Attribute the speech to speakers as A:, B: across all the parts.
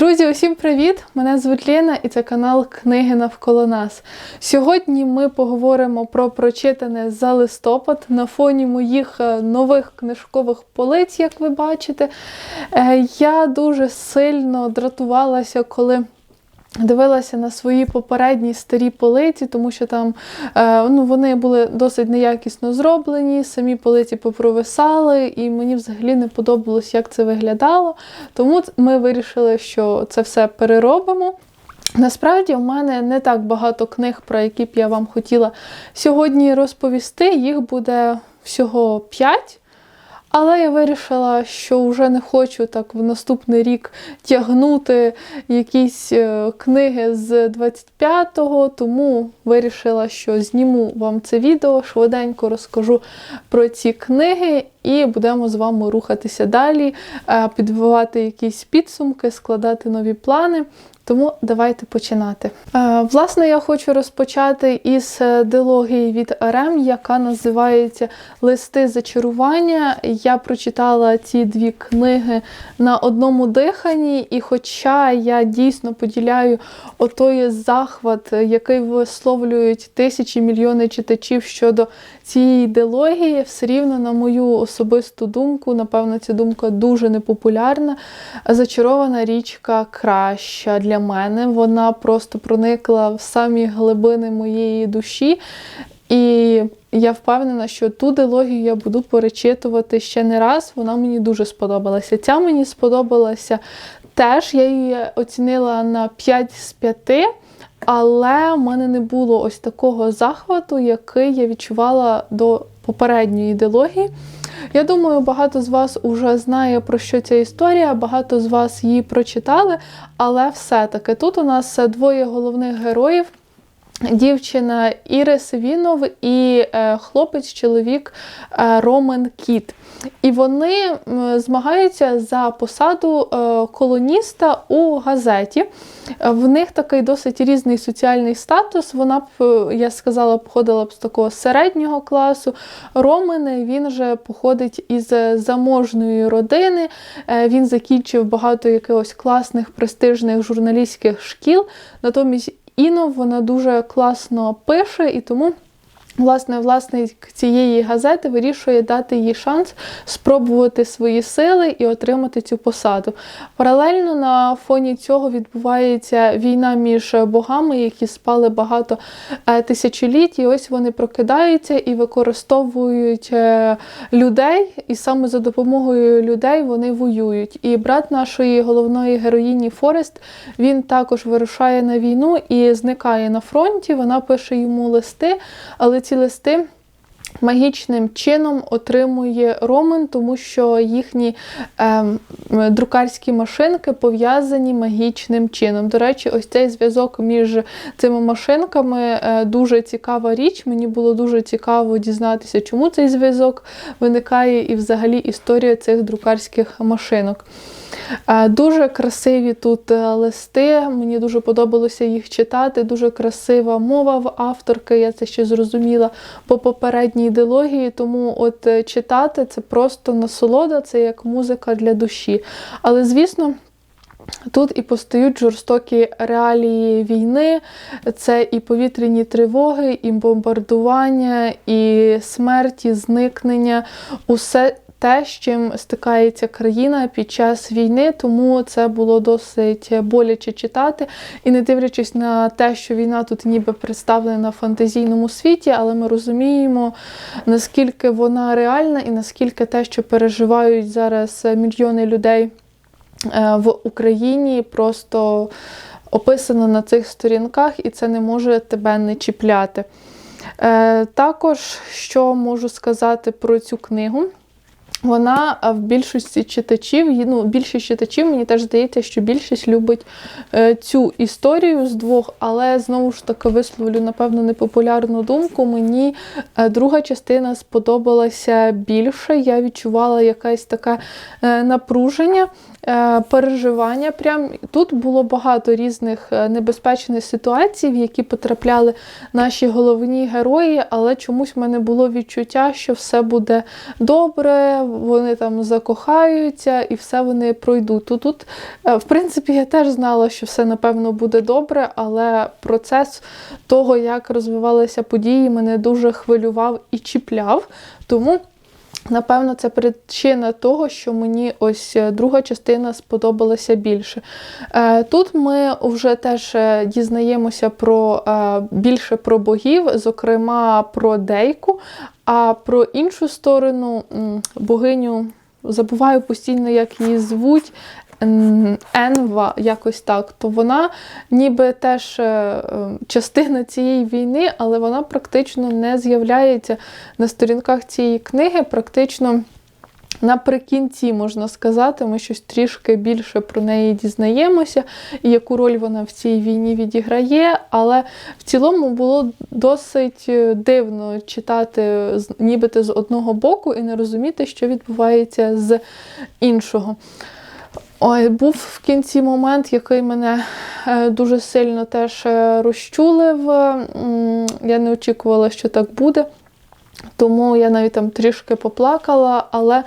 A: Друзі, усім привіт! Мене звуть Ліна і це канал Книги навколо нас. Сьогодні ми поговоримо про прочитане за листопад на фоні моїх е, нових книжкових полиць, як ви бачите. Е, Я дуже сильно дратувалася, коли. Дивилася на свої попередні старі полиці, тому що там е, ну, вони були досить неякісно зроблені, самі полиці попровисали, і мені взагалі не подобалось, як це виглядало. Тому ми вирішили, що це все переробимо. Насправді, у мене не так багато книг, про які б я вам хотіла сьогодні розповісти. Їх буде всього 5. Але я вирішила, що вже не хочу так в наступний рік тягнути якісь е, книги з 25-го, тому вирішила, що зніму вам це відео, швиденько розкажу про ці книги і будемо з вами рухатися далі, е, підбивати якісь підсумки, складати нові плани. Тому давайте починати. Е, Власне, я хочу розпочати із е, дилогії від РМ, яка називається Листи зачарування. Я прочитала ці дві книги на одному диханні, і хоча я дійсно поділяю отой захват, який висловлюють тисячі мільйони читачів щодо цієї дилогії, все рівно, на мою особисту думку, напевно, ця думка дуже непопулярна. Зачарована річка краща для мене. Вона просто проникла в самі глибини моєї душі. І я впевнена, що ту дилогію я буду перечитувати ще не раз. Вона мені дуже сподобалася. Ця мені сподобалася теж. Я її оцінила на 5 з 5. Але в мене не було ось такого захвату, який я відчувала до попередньої ідеології. Я думаю, багато з вас уже знає, про що ця історія, багато з вас її прочитали, але все-таки тут у нас двоє головних героїв. Дівчина Ірис Вінов і е, хлопець-чоловік е, Ромен Кіт. І вони змагаються за посаду е, колоніста у газеті. В них такий досить різний соціальний статус. Вона б, я сказала, походила б з такого середнього класу. Ромен він же походить із заможної родини. Він закінчив багато якихось класних престижних журналістських шкіл. Натомість Інов вона дуже класно пише і тому. Власне, власник цієї газети вирішує дати їй шанс спробувати свої сили і отримати цю посаду. Паралельно на фоні цього відбувається війна між богами, які спали багато е, тисячоліть, і ось вони прокидаються і використовують е, людей, і саме за допомогою людей вони воюють. І брат нашої головної героїні Форест він також вирушає на війну і зникає на фронті. Вона пише йому листи, але ці листи. Магічним чином отримує Ромен, тому що їхні е, друкарські машинки пов'язані магічним чином. До речі, ось цей зв'язок між цими машинками е, дуже цікава річ. Мені було дуже цікаво дізнатися, чому цей зв'язок виникає, і взагалі історія цих друкарських машинок. Е, Дуже красиві тут е, листи, мені дуже подобалося їх читати. Дуже красива мова в авторки, я це ще зрозуміла по попередній ідеології. Тому от е, читати це просто насолода, це як музика для душі. Але, звісно. Тут і постають жорстокі реалії війни, це і повітряні тривоги, і бомбардування, і смерті, зникнення, усе те, з чим стикається країна під час війни, тому це було досить боляче читати. І не дивлячись на те, що війна тут ніби представлена в фантазійному світі, але ми розуміємо, наскільки вона реальна і наскільки те, що переживають зараз мільйони людей е, в Україні, просто описано на цих сторінках, і це не може тебе не чіпляти. Е, Також, що можу сказати про цю книгу. Вона в більшості читачів, ну, більшість читачів, мені теж здається, що більшість любить е, цю історію з двох, але знову ж таки висловлю, напевно, непопулярну думку. Мені е, друга частина сподобалася більше. Я відчувала якесь таке е, напруження. Е, переживання. Прям тут було багато різних е, небезпечних ситуацій, в які потрапляли наші головні герої, але чомусь в мене було відчуття, що все буде добре, вони там закохаються і все вони пройдуть. Тут, тут е, в принципі, я теж знала, що все напевно буде добре, але процес того, як розвивалися події, мене дуже хвилював і чіпляв. Тому. Напевно, це причина того, що мені ось е, друга частина сподобалася більше. Е, Тут ми вже теж е, дізнаємося про більше про богів, зокрема про Дейку, а про іншу сторону богиню забуваю постійно, як її звуть. Енва, якось так, то вона ніби теж е, е, частина цієї війни, але вона практично не з'являється на сторінках цієї книги. Практично наприкінці, можна сказати, ми щось трішки більше про неї дізнаємося, і яку роль вона в цій війні відіграє. Але в цілому було досить е, дивно читати нібито з одного боку і не розуміти, що відбувається з іншого. Ой, був в кінці момент, який мене е, дуже сильно теж е, розчулив. Я не очікувала, що так буде. Тому я навіть там трішки поплакала, але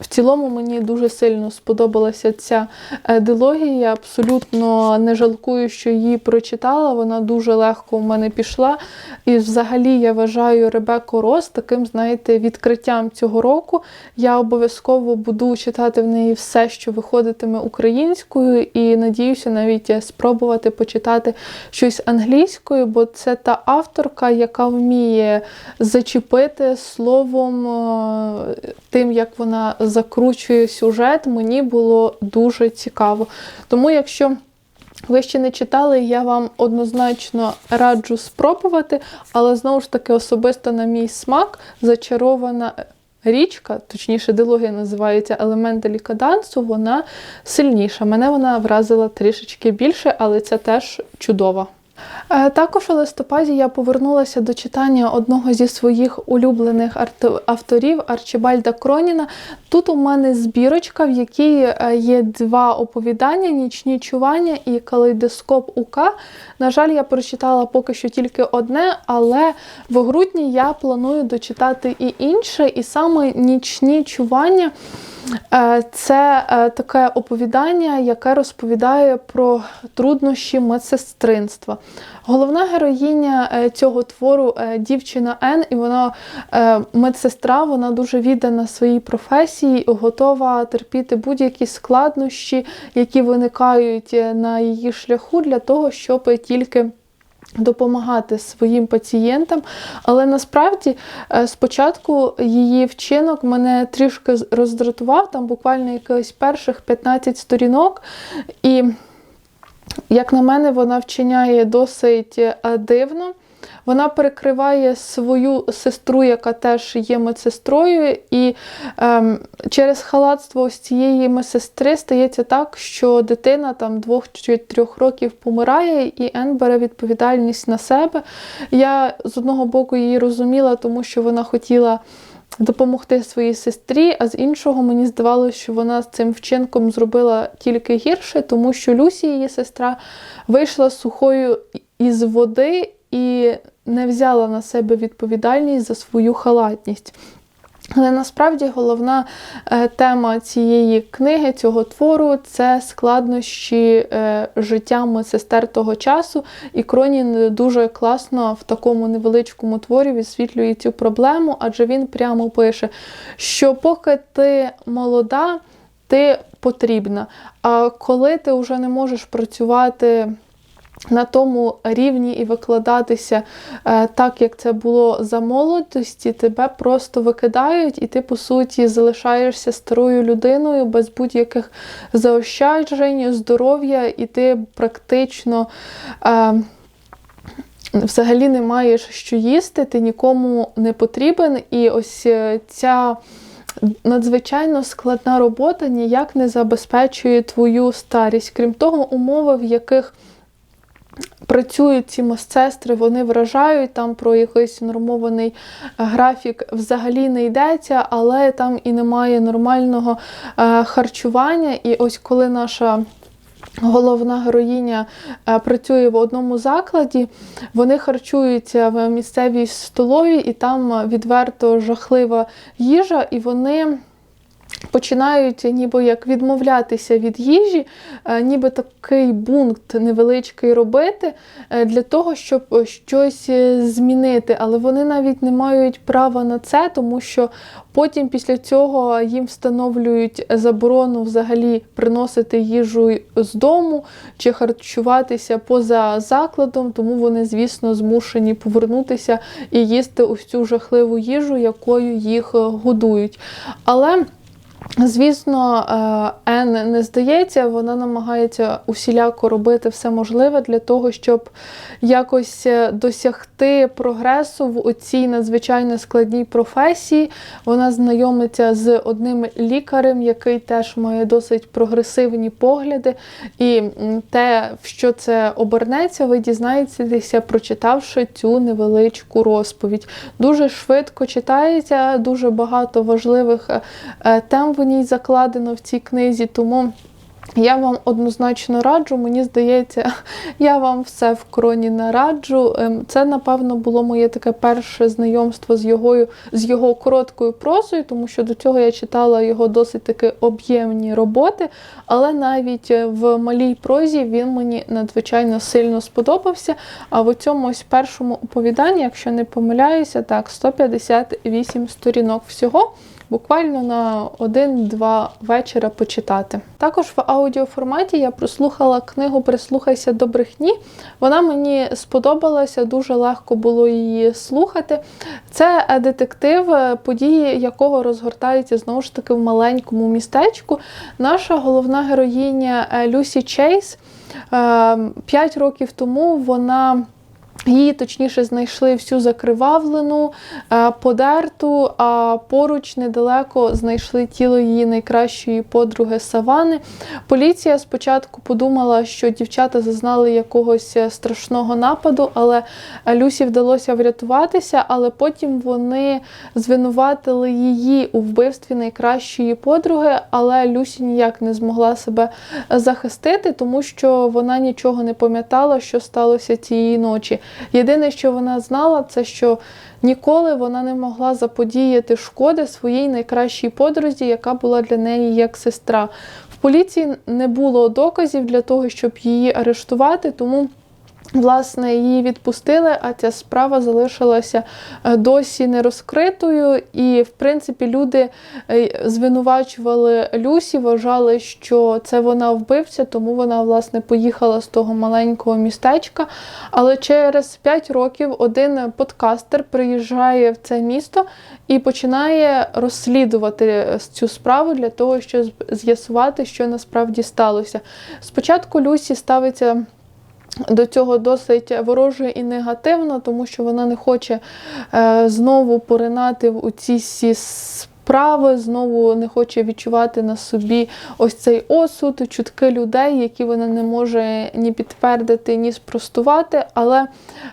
A: в цілому мені дуже сильно сподобалася ця е, дилогія. Я абсолютно не жалкую, що її прочитала. Вона дуже легко в мене пішла. І взагалі я вважаю Ребекку Рос таким, знаєте, відкриттям цього року. Я обов'язково буду читати в неї все, що виходитиме українською, і надіюся навіть е, спробувати почитати щось англійською, бо це та авторка, яка вміє зачепити словом е, тим, як вона закручує сюжет, мені було дуже цікаво. Тому, якщо ви ще не читали, я вам однозначно раджу спробувати, але знову ж таки, особисто на мій смак, зачарована річка, точніше, дилогія називається Елементи лікадансу, вона сильніша. Мене вона вразила трішечки більше, але це теж чудово. Е, Також у листопаді я повернулася до читання одного зі своїх улюблених авторів Арчибальда Кроніна. Тут у мене збірочка, в якій е, є два оповідання: Нічні чування і калейдоскоп УК. На жаль, я прочитала поки що тільки одне, але в грудні я планую дочитати і інше, і саме нічні чування. Е, Це е, таке оповідання, яке розповідає про труднощі медсестринства. Головна героїня е, цього твору дівчина Ен, і вона медсестра, вона дуже віддана своїй професії, готова терпіти будь-які складнощі, які виникають на її шляху для того, щоб тільки допомагати своїм пацієнтам. Але насправді е, спочатку її вчинок мене трішки роздратував, там буквально якихось перших 15 сторінок. І, як на мене, вона вчиняє досить е, дивно. Вона перекриває свою сестру, яка теж є медсестрою, і ем, через халатство ось цієї медсестри стається так, що дитина там двох чи трьох років помирає, і Ен бере відповідальність на себе. Я з одного боку її розуміла, тому що вона хотіла допомогти своїй сестрі, а з іншого мені здавалося, що вона з цим вчинком зробила тільки гірше, тому що Люсі, її сестра, вийшла сухою із води і не взяла на себе відповідальність за свою халатність. Але насправді головна е, тема цієї книги, цього твору це складнощі е, життя медсестер того часу. І Кронін дуже класно в такому невеличкому творі висвітлює цю проблему, адже він прямо пише, що поки ти молода, ти потрібна. А коли ти вже не можеш працювати на тому рівні і викладатися е, так, як це було за молодості, тебе просто викидають, і ти, по суті, залишаєшся старою людиною без будь-яких заощаджень, здоров'я, і ти практично. Е, Взагалі не маєш що їсти, ти нікому не потрібен, і ось е, ця надзвичайно складна робота ніяк не забезпечує твою старість. Крім того, умови, в яких Працюють ці мосцестри, вони вражають там про якийсь нормований е, графік взагалі не йдеться, але там і немає нормального е, харчування. І ось коли наша головна героїня е, працює в одному закладі, вони харчуються в місцевій столовій, і там відверто жахлива їжа, і вони. Починають ніби як відмовлятися від їжі, е, ніби такий пункт невеличкий робити е, для того, щоб щось е, змінити. Але вони навіть не мають права на це, тому що потім після цього їм встановлюють заборону взагалі приносити їжу з дому чи харчуватися поза закладом, тому вони, звісно, змушені повернутися і їсти ось цю жахливу їжу, якою їх годують. Але Звісно, е, Ен не здається, вона намагається усіляко робити все можливе для того, щоб якось е, досягти прогресу в цій надзвичайно складній професії. Вона знайомиться з одним лікарем, який теж має досить прогресивні погляди. І те, в що це обернеться, ви дізнаєтеся, прочитавши цю невеличку розповідь. Дуже швидко читається, дуже багато важливих е, тем в ній закладено в цій книзі, тому. Я вам однозначно раджу, мені здається, я вам все в кроні не раджу. Ем, це, напевно, було моє таке перше знайомство з його з його короткою прозою, тому що до цього я читала його досить таки об'ємні роботи, але навіть в малій прозі він мені надзвичайно сильно сподобався. А в цьому ось першому оповіданні, якщо не помиляюся, так, 158 сторінок всього буквально на один-два вечора почитати. Також в аудіоформаті я прослухала книгу Прислухайся до брехні. Вона мені сподобалася, дуже легко було її слухати. Це детектив, події якого розгортаються знову ж таки в маленькому містечку. Наша головна героїня е, Люсі Чейз. Е, п'ять років тому вона Її точніше знайшли всю закривавлену, е, подерту, а поруч недалеко знайшли тіло її найкращої подруги Савани. Поліція спочатку подумала, що дівчата зазнали якогось страшного нападу, але Люсі вдалося врятуватися, але потім вони звинуватили її у вбивстві найкращої подруги, але Люсі ніяк не змогла себе захистити, тому що вона нічого не пам'ятала, що сталося цієї ночі. Єдине, що вона знала, це що ніколи вона не могла заподіяти шкоди своїй найкращій подрузі, яка була для неї як сестра. В поліції не було доказів для того, щоб її арештувати, тому. Власне, її відпустили, а ця справа залишилася е, досі не розкритою. І, в принципі, люди е, звинувачували Люсі, вважали, що це вона вбивця, тому вона, власне, поїхала з того маленького містечка. Але через 5 років один подкастер приїжджає в це місто і починає розслідувати цю справу для того, щоб з'ясувати, що насправді сталося. Спочатку Люсі ставиться до цього досить вороже і негативно, тому що вона не хоче е, знову поринати в ці всі справи, знову не хоче відчувати на собі ось цей осуд, чутки людей, які вона не може ні підтвердити, ні спростувати. Але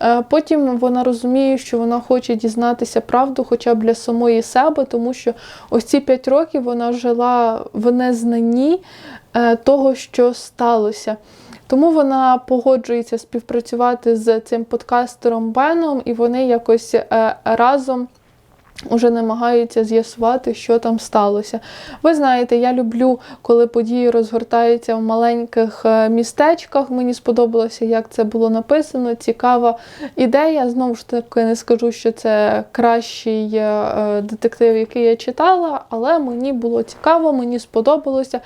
A: е, потім вона розуміє, що вона хоче дізнатися правду, хоча б для самої себе, тому що ось ці п'ять років вона жила в незнанні е, того, що сталося. Тому вона погоджується співпрацювати з цим подкастером Беном, і вони якось е, разом. Уже намагаються з'ясувати, що там сталося. Ви знаєте, я люблю, коли події розгортаються в маленьких е, містечках. Мені сподобалося, як це було написано. Цікава ідея. Знову ж таки, не скажу, що це кращий е, детектив, який я читала, але мені було цікаво, мені сподобалося.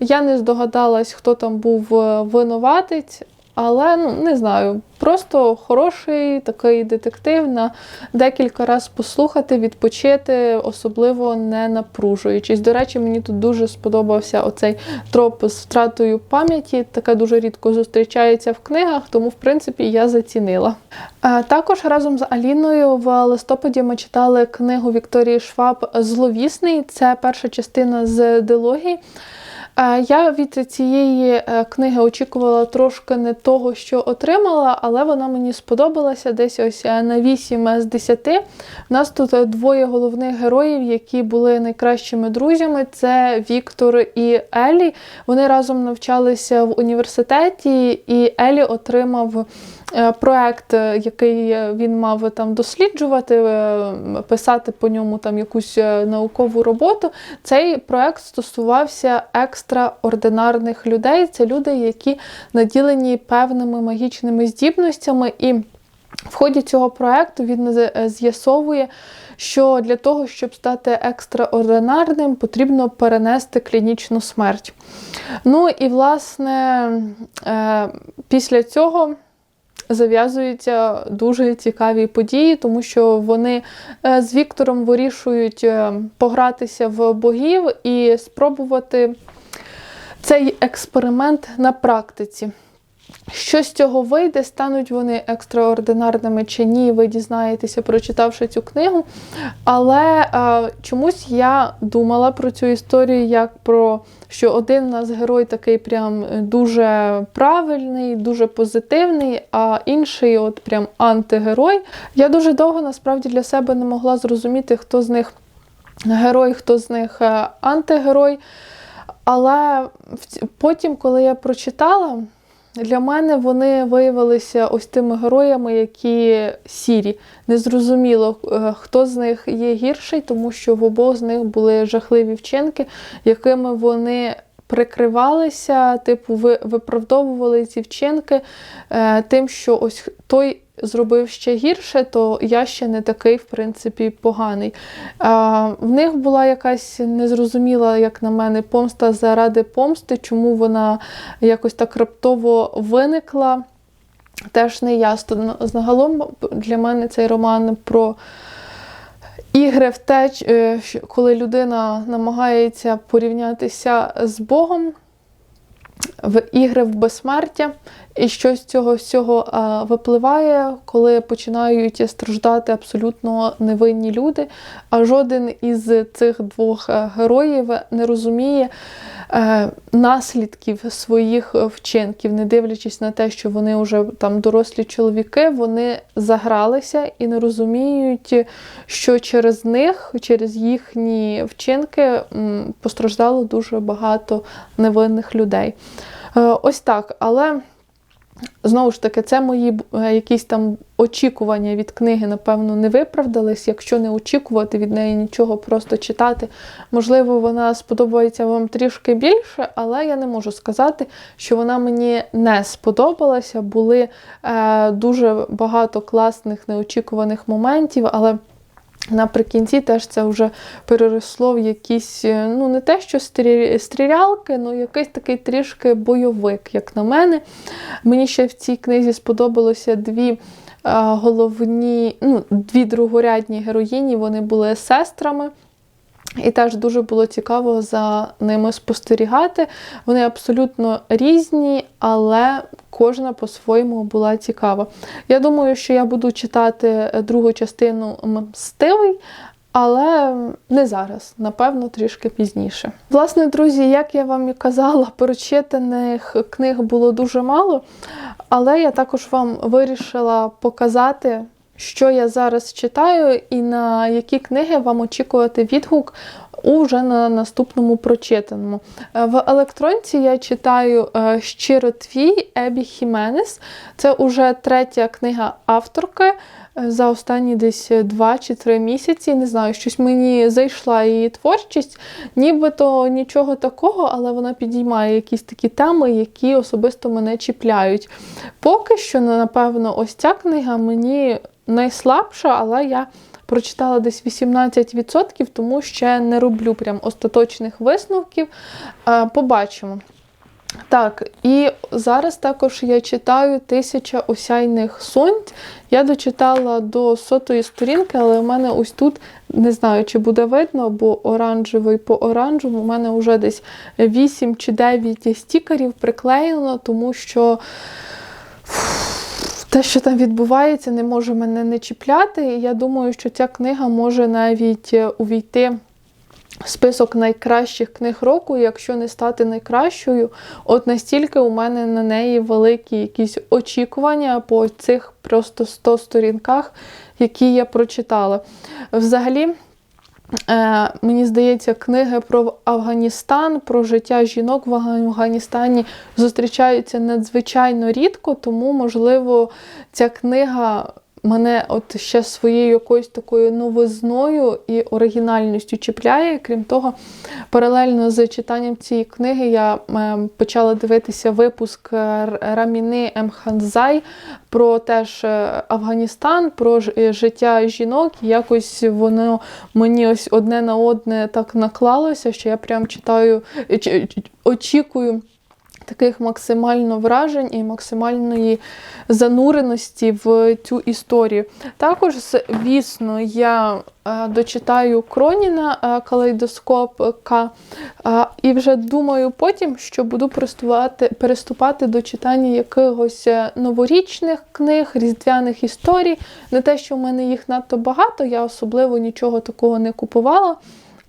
A: Я не здогадалась, хто там був е, винуватець, але ну не знаю, просто хороший такий детектив на декілька разів послухати, відпочити, особливо не напружуючись. До речі, мені тут дуже сподобався оцей троп з втратою пам'яті. Таке дуже рідко зустрічається в книгах, тому в принципі я зацінила. Також разом з Аліною в листопаді ми читали книгу Вікторії Шваб Зловісний. Це перша частина з дилогії. Е, Я від цієї е, книги очікувала трошки не того, що отримала, але вона мені сподобалася десь ось е, на 8 з 10. У нас тут двоє головних героїв, які були найкращими друзями. Це Віктор і Елі. Вони разом навчалися в університеті, і Елі отримав. Е, Проект, е, який він мав там досліджувати, е, писати по ньому там якусь наукову роботу. Цей проект стосувався екстраординарних людей. Це люди, які наділені певними магічними здібностями. І в ході цього проекту він з'ясовує, що для того, щоб стати екстраординарним, потрібно перенести клінічну смерть. Ну і власне після цього. Зав'язуються дуже цікаві події, тому що вони е, з Віктором вирішують е, погратися в богів і спробувати цей експеримент на практиці. Що з цього вийде, стануть вони екстраординарними чи ні, ви дізнаєтеся, прочитавши цю книгу. Але е, чомусь я думала про цю історію як про що один у нас герой такий прям дуже правильний, дуже позитивний, а інший от прям антигерой. Я дуже довго насправді для себе не могла зрозуміти, хто з них герой, хто з них е, антигерой. Але потім, коли я прочитала, для мене вони виявилися ось тими героями, які сірі. Незрозуміло, е, хто з них є гірший, тому що в обох з них були жахливі вчинки, якими вони прикривалися, типу, ви- виправдовували ці вчинки е, тим, що ось той зробив ще гірше, то я ще не такий, в принципі, поганий. А, в них була якась незрозуміла, як на мене, помста заради помсти, чому вона якось так раптово виникла. Теж не ясно. Загалом для мене цей роман про ігри втеч, те, що- коли людина намагається порівнятися з Богом в ігри в безсмертя, і що з цього всього а, випливає, коли починають страждати абсолютно невинні люди. А жоден із цих двох е, героїв не розуміє е, наслідків своїх е, вчинків, не дивлячись на те, що вони вже там дорослі чоловіки, вони загралися і не розуміють, що через них, через їхні вчинки постраждало дуже багато невинних людей. Е, Ось так, але. Знову ж таки, це мої е, якісь там очікування від книги, напевно, не виправдались. Якщо не очікувати від неї нічого, просто читати. Можливо, вона сподобається вам трішки більше, але я не можу сказати, що вона мені не сподобалася. Були е, дуже багато класних неочікуваних моментів, але. Наприкінці теж це вже переросло в якісь, е, ну не те, що стрі- стрілялки, ну якийсь такий трішки бойовик, як на мене. Мені ще в цій книзі сподобалося дві е, головні, ну, дві другорядні героїні, вони були сестрами. І теж дуже було цікаво за ними спостерігати. Вони абсолютно різні, але кожна по-своєму була цікава. Я думаю, що я буду читати другу частину Мстивий, але не зараз, напевно, трішки пізніше. Власне, друзі, як я вам і казала, прочитаних книг було дуже мало, але я також вам вирішила показати що я зараз читаю, і на які книги вам очікувати відгук у вже на наступному прочитаному. Е, В електронці я читаю е, Щиро твій Ебі Хіменес. Це уже третя книга авторки. е, За останні десь два чи три місяці. Не знаю, щось мені зайшла її творчість. Нібито нічого такого, але вона підіймає якісь такі теми, які особисто мене чіпляють. Поки що, напевно, ось ця книга мені найслабша, але я прочитала десь 18%, тому ще не роблю прям остаточних висновків. Е, Побачимо. Так, і зараз також я читаю Тисяча осяйних сонць. Я дочитала до сотої сторінки, але в мене ось тут, не знаю, чи буде видно, бо оранжевий по оранжевому, у мене вже десь 8 чи 9 стікерів приклеєно, тому що те, що там відбувається, не може мене не чіпляти. І я думаю, що ця книга може навіть е, увійти список найкращих книг року, якщо не стати найкращою, от настільки у мене на неї великі якісь очікування по цих просто 100 сторінках, які я прочитала. Взагалі. Е, мені здається, книги про Афганістан, про життя жінок в Афганістані зустрічаються надзвичайно рідко, тому, можливо, ця книга мене от ще своєю якоюсь такою новизною і оригінальністю чіпляє. Крім того, паралельно з читанням цієї книги я е, почала дивитися випуск е, Раміни Емханзай про теж е, Афганістан, про е, життя жінок. Якось воно мені ось одне на одне так наклалося, що я прям читаю, очікую. Таких максимально вражень і максимальної зануреності в цю історію. Також, звісно, я е, дочитаю Кроніна е, калейдоскоп К е, і вже думаю потім, що буду переступати, до читання якихось новорічних книг, різдвяних історій. Не те, що в мене їх надто багато, я особливо нічого такого не купувала.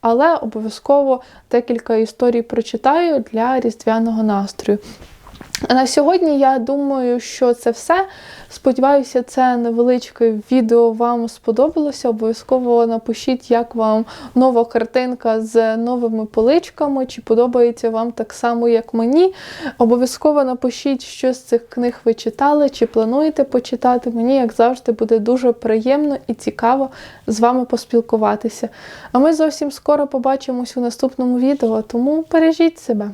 A: Але обов'язково декілька історій прочитаю для різдвяного настрою. На сьогодні я думаю, що це все. Сподіваюся, це невеличке відео вам сподобалося. Обов'язково напишіть, як вам нова картинка з новими поличками, чи подобається вам так само, як мені. Обов'язково напишіть, що з цих книг ви читали, чи плануєте почитати. Мені, як завжди, буде дуже приємно і цікаво з вами поспілкуватися. А ми зовсім скоро побачимось у наступному відео, тому бережіть себе.